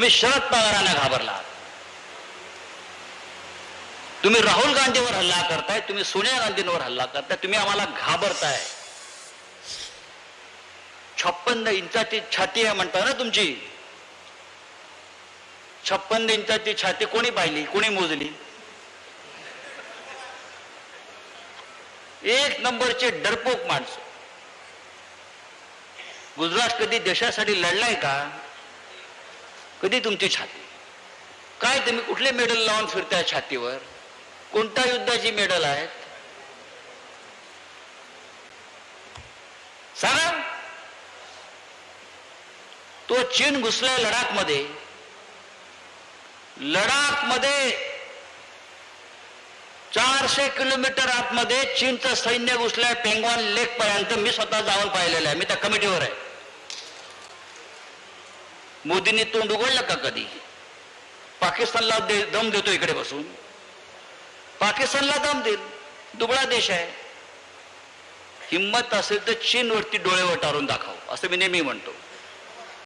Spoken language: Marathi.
तुम्ही शरद पवारांना घाबरला तुम्ही राहुल गांधीवर हल्ला करताय तुम्ही सोनिया गांधींवर हल्ला करताय तुम्ही आम्हाला घाबरताय. छप्पन्न इंचाची छाती आहे म्हणता ना तुमची. छप्पन्न इंचाची छाती कोणी पाहिली कोणी मोजली? एक नंबरचे डरपोक माणसं. गुजरात कधी देशासाठी लढलाय का? कधी तुमची छाती? काय तुम्ही कुठले मेडल लावून फिरताय छातीवर? कोणत्या युद्धाची मेडल आहेत? सांगा. तो चीन घुसलाय लडाखमध्ये लडाखमध्ये चारशे किलोमीटर आतमध्ये चीनचं सैन्य घुसलंय पेंगॉन लेक पर्यंत मी स्वतः जाऊन पाहिलेलं आहे. मी त्या कमिटीवर आहे. मोदींनी तोंड उघडलं का कधी? पाकिस्तानला दे- दम देतो इकडे बसून. पाकिस्तानला दम देईल दुबळा देश आहे. हिंमत असेल तर चीनवरती डोळे वटारून दाखव असं मी नेहमी म्हणतो.